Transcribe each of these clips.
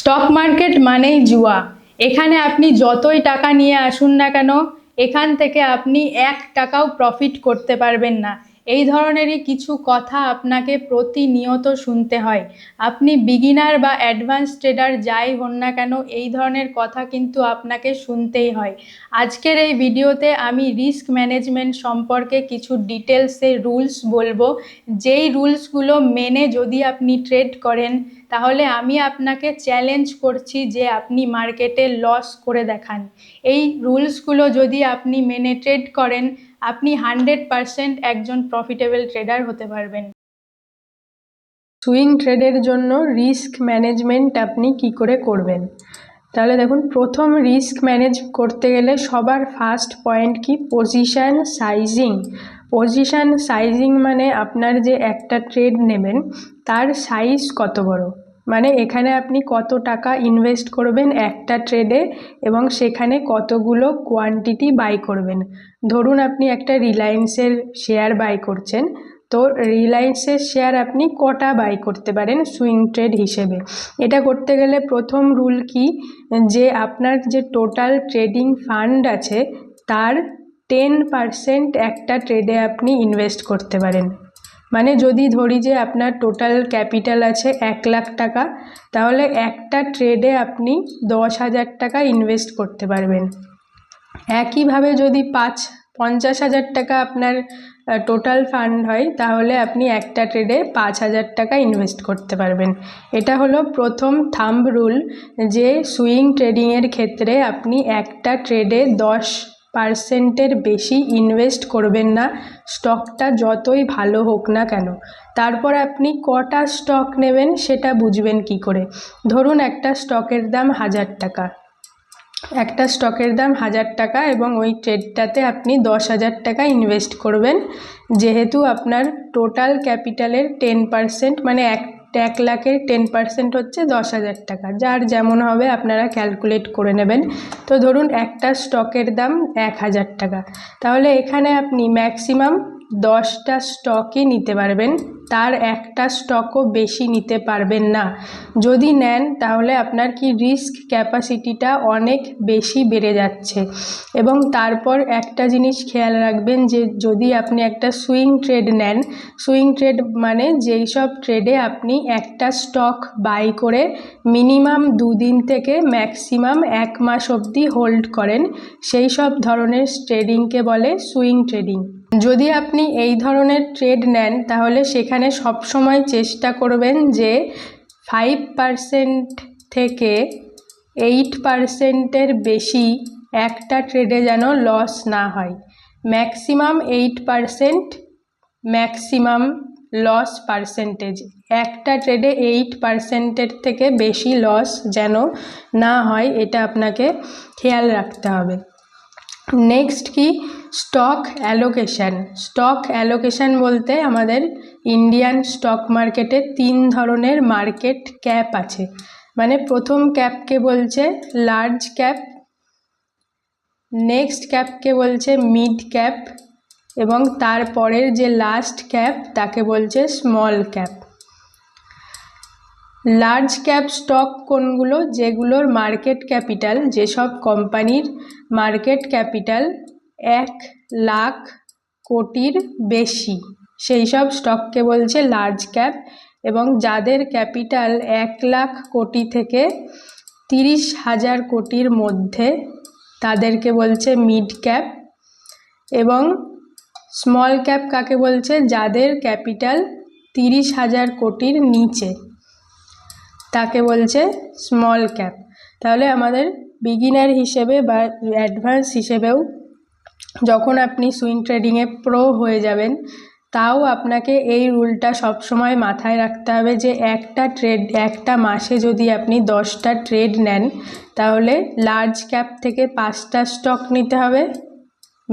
Stock market মানেই জুয়া। এখানে আপনি যতই টাকা নিয়ে আসুন না কেন, এখান থেকে আপনি এক টাকাও প্রফিট করতে পারবেন না। এই ধরনেরই কিছু কথা আপনাকে প্রতিনিয়ত শুনতে হয়। আপনি বিগিনার বা অ্যাডভান্স ট্রেডার যাই হন না কেন, এই ধরনের কথা কিন্তু আপনাকে শুনতেই হয়। আজকের এই ভিডিওতে আমি রিস্ক ম্যানেজমেন্ট সম্পর্কে কিছু ডিটেলসে রুলস বলব। যেই রুলসগুলো মেনে যদি আপনি ট্রেড করেন, তাহলে আমি আপনাকে চ্যালেঞ্জ করছি যে আপনি মার্কেটে লস করে দেখান। এই রুলসগুলো যদি আপনি মেনে ট্রেড করেন আপনি হান্ড্রেড পারসেন্ট একজন প্রফিটেবল ট্রেডার হতে পারবেন। সুইং ট্রেডের জন্য রিস্ক ম্যানেজমেন্ট আপনি কি করে করবেন? তাহলে দেখুন, প্রথম রিস্ক ম্যানেজ করতে গেলে সবার ফার্স্ট পয়েন্ট কি? পজিশান সাইজিং পজিশান সাইজিং মানে আপনার যে একটা ট্রেড নেবেন, তার সাইজ কত বড়? মানে এখানে আপনি কত টাকা ইনভেস্ট করবেন একটা ট্রেডে এবং সেখানে কতগুলো কোয়ান্টিটি বাই করবেন। ধরুন আপনি একটা রিলায়েন্সের শেয়ার বাই করছেন, তো রিলায়েন্সের শেয়ার আপনি কটা বাই করতে পারেন সুইং ট্রেড হিসেবে? এটা করতে গেলে প্রথম রুল কি? যে আপনার যে টোটাল ট্রেডিং ফান্ড আছে, তার টেন পারসেন্ট একটা ট্রেডে আপনি ইনভেস্ট করতে পারেন। মানে যদি ধরি যে আপনার টোটাল ক্যাপিটাল আছে এক লাখ টাকা, তাহলে একটা ট্রেডে আপনি দশ হাজার টাকা ইনভেস্ট করতে পারবেন। একইভাবে যদি পাঁচ, পঞ্চাশ হাজার টাকা আপনার টোটাল ফান্ড হয়, তাহলে আপনি একটা ট্রেডে পাঁচ হাজার টাকা ইনভেস্ট করতে পারবেন। এটা হলো প্রথম থাম্ব রুল যে সুইং ট্রেডিংয়ের ক্ষেত্রে আপনি একটা ট্রেডে দশ পার্সেন্টের বেশি ইনভেস্ট করবেন না। স্টকটা যতই ভালো হোক না কেন। তারপর আপনি কটা স্টক নেবেন সেটা বুঝবেন কি করে। ধরুন একটা স্টকের দাম হাজার টাকা। একটা স্টকের দাম হাজার টাকা এবং ওই ট্রেডটাতে আপনি দশ হাজার টাকা ইনভেস্ট করবেন। যেহেতু আপনার টোটাল ক্যাপিটালের টেন পার্সেন্ট মানে এক এক লাখের টেন পার্সেন্ট হচ্ছে দশ হাজার টাকা। যার যেমন হবে আপনারা ক্যালকুলেট করে নেবেন। তো ধরুন একটা স্টকের দাম এক হাজার টাকা। তাহলে এখানে আপনি ম্যাক্সিমাম দশটা স্টকই নিতে পারবেন, তার একটা স্টকও বেশি নিতে পারবেন না। যদি নেন, তাহলে আপনার কি রিস্ক ক্যাপাসিটিটা অনেক বেশি বেড়ে যাচ্ছে। এবং তারপর একটা জিনিস খেয়াল রাখবেন যে, যদি আপনি একটা সুইং ট্রেড নেন, সুইং ট্রেড মানে যেই সব ট্রেডে আপনি একটা স্টক বাই করে মিনিমাম দুদিন থেকে ম্যাক্সিমাম এক মাস অবধি হোল্ড করেন, সেই সব ধরনের ট্রেডিংকে বলে সুইং ট্রেডিং। যদি আপনি এই ধরনের ট্রেড নেন, তাহলে সেখানে সবসময় চেষ্টা করবেন যে ফাইভ পারসেন্ট থেকে এইট পারসেন্টের বেশি একটা ট্রেডে যেন লস না হয়। Maximum eight percent maximum loss percentage একটা ট্রেডে এইট পার্সেন্টের থেকে বেশি লস যেন না হয়, এটা আপনাকে খেয়াল রাখতে হবে। নেক্সট কি? স্টক অ্যালোকেশান স্টক অ্যালোকেশান বলতে আমাদের ইন্ডিয়ান স্টক মার্কেটে তিন ধরনের মার্কেট ক্যাপ আছে। মানে প্রথম ক্যাপকে বলছে? লার্জ ক্যাপ নেক্সট ক্যাপকে বলছে? মিড ক্যাপ এবং তারপরের যে লাস্ট ক্যাপ তাকে বলছে small cap large cap stock কোনগুলো? যেগুলোর মার্কেট ক্যাপিটাল যেসব কোম্পানির মার্কেট ক্যাপিটাল এক লাখ কোটির বেশি। সেই সব স্টককে বলছে লার্জ ক্যাপ এবং যাদের ক্যাপিটাল এক লাখ কোটি থেকে তিরিশ হাজার কোটির মধ্যে, তাদেরকে বলছে মিড ক্যাপ এবং স্মল ক্যাপ কাকে বলছে? যাদের ক্যাপিটাল তিরিশ হাজার কোটির নিচে। তাকে বলছে স্মল ক্যাপ তাহলে আমাদের বিগিনার হিসেবে বা অ্যাডভান্স হিসেবেও যখন আপনি সুইং ট্রেডিংয়ে প্রো হয়ে যাবেন, তাও আপনাকে এই রুলটা সবসময় মাথায় রাখতে হবে যে একটা ট্রেড একটা মাসে যদি আপনি দশটা ট্রেড নেন, তাহলে লার্জ ক্যাপ থেকে পাঁচটা স্টক নিতে হবে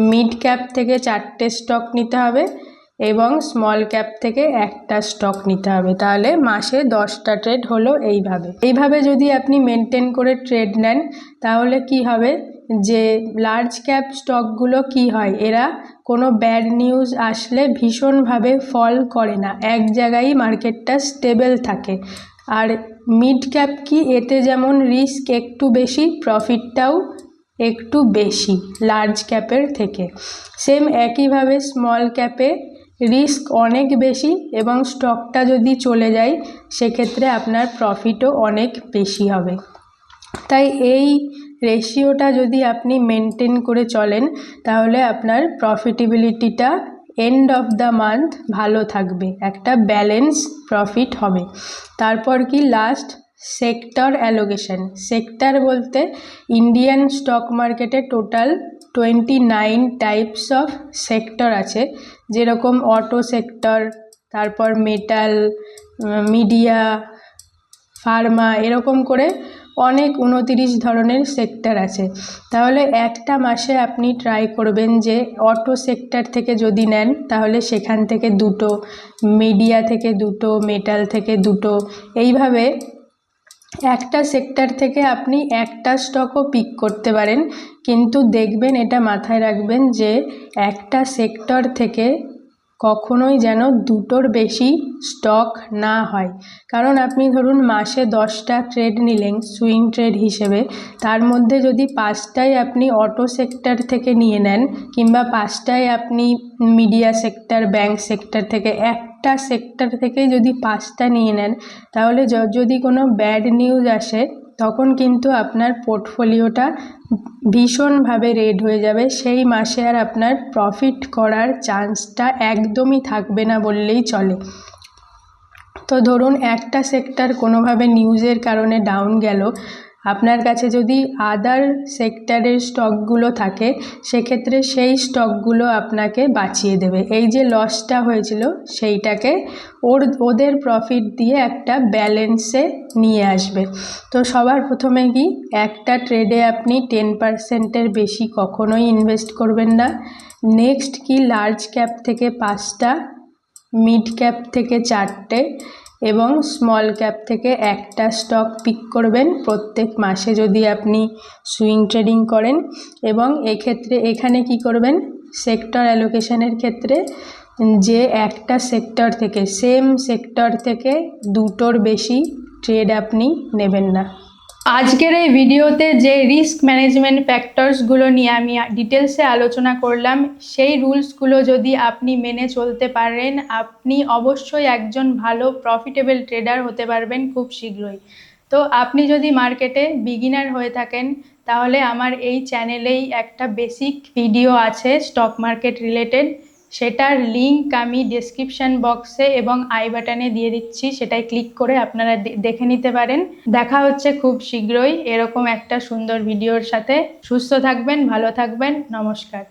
মিড ক্যাপ থেকে চারটে স্টক নিতে হবে এবং স্মল ক্যাপ থেকে একটা স্টক নিতে হবে। তাহলে মাসে দশটা ট্রেড হলো এইভাবে। এইভাবে যদি আপনি মেনটেন করে ট্রেড নেন, তাহলে কি হবে? যে লার্জ ক্যাপ স্টকগুলো কি হয়? এরা কোনো ব্যাড নিউজ আসলে ভীষণভাবে ফল করে না। এক জায়গায় মার্কেটটা স্টেবল থাকে। আর মিড ক্যাপ কি? এতে যেমন রিস্ক একটু বেশি প্রফিটটাও একটু বেশি লার্জ ক্যাপের থেকে। সেম একইভাবে স্মল ক্যাপে রিস্ক অনেক বেশি এবং স্টকটা যদি চলে যায়, সেক্ষেত্রে আপনার প্রফিটও অনেক বেশি হবে। তাই এই রেশিওটা যদি আপনি মেনটেন করে চলেন, তাহলে আপনার প্রফিটেবিলিটিটা এন্ড অফ দ্য মান্থ ভালো থাকবে। একটা ব্যালেন্স প্রফিট হবে। তারপর কি লাস্ট সেক্টর অ্যালোকেশন সেক্টর বলতে ইন্ডিয়ান স্টক মার্কেটে total twenty nine types of sector আছে। যেরকম অটো সেক্টর, তারপর মেটাল মিডিয়া, ফার্মা, এরকম করে অনেক উনতিরিশ ধরনের সেক্টর আছে। তাহলে একটা মাসে আপনি ট্রাই করবেন যে অটো সেক্টর থেকে যদি নেন, তাহলে সেখান থেকে দুটো, মিডিয়া থেকে দুটো, মেটাল থেকে দুটো। এইভাবে একটা সেক্টর থেকে আপনি একটা স্টকও পিক করতে পারেন, কিন্তু দেখবেন এটা মাথায় রাখবেন যে একটা সেক্টর থেকে কখনোই যেন দুটোর বেশি স্টক না হয়। কারণ আপনি ধরুন মাসে দশটা ট্রেড নিলেন সুইং ট্রেড হিসেবে, তার মধ্যে যদি পাঁচটাই আপনি অটো সেক্টর থেকে নিয়ে নেন, কিংবা পাঁচটাই আপনি মিডিয়া সেক্টর ব্যাংক সেক্টর থেকে একটা সেক্টর থেকে যদি পাঁচটা নিয়ে নেন, তাহলে যদি কোনো ব্যাড নিউজ আসে, তখন কিন্তু আপনার পোর্টফোলিওটা ভীষণভাবে রেড হয়ে যাবে। সেই মাসে আর আপনার প্রফিট করার চান্সটা একদমই থাকবে না বললেই চলে। তো ধরুন একটা সেক্টর কোনোভাবে নিউজের কারণে ডাউন গেল আপনার কাছে যদি আদার সেক্টরের স্টকগুলো থাকে, সেক্ষেত্রে সেই স্টকগুলো আপনাকে বাঁচিয়ে দেবে। এই যে লসটা হয়েছিল, সেইটাকে ওর, ওদের প্রফিট দিয়ে একটা ব্যালেন্সে নিয়ে আসবে। তো সবার প্রথমে কি, একটা ট্রেডে আপনি টেন পার্সেন্টের বেশি কখনোই ইনভেস্ট করবেন না। নেক্সট কি লার্জ ক্যাপ থেকে পাঁচটা মিড ক্যাপ থেকে চারটে এবং স্মল ক্যাপ থেকে একটা স্টক পিক করবেন প্রত্যেক মাসে যদি আপনি সুইং ট্রেডিং করেন এবং এক্ষেত্রে এখানে কি করবেন? সেক্টর অ্যালোকেশনের ক্ষেত্রে যে একটা সেক্টর থেকে সেম সেক্টর থেকে দুটোর বেশি ট্রেড আপনি নেবেন না। আজকের এই ভিডিওতে যে রিস্ক ম্যানেজমেন্ট ফ্যাক্টরসগুলো নিয়ে আমি ডিটেলসে আলোচনা করলাম, সেই রুলসগুলো যদি আপনি মেনে চলতে পারেন, আপনি অবশ্যই একজন ভালো প্রফিটেবল ট্রেডার হতে পারবেন খুব শীঘ্রই। তো আপনি যদি মার্কেটে বিগিনার হয়ে থাকেন, তাহলে আমার এই চ্যানেলেই একটা বেসিক ভিডিও আছে স্টক মার্কেট রিলেটেড সেটার লিঙ্ক আমি ডেসক্রিপশন বক্সে এবং আই বাটনে দিয়ে দিচ্ছি সেটাই ক্লিক করে আপনারা দেখে নিতে পারেন। দেখা হচ্ছে খুব শীঘ্রই, এরকম একটা সুন্দর ভিডিওর সাথে। সুস্থ থাকবেন, ভালো থাকবেন, নমস্কার।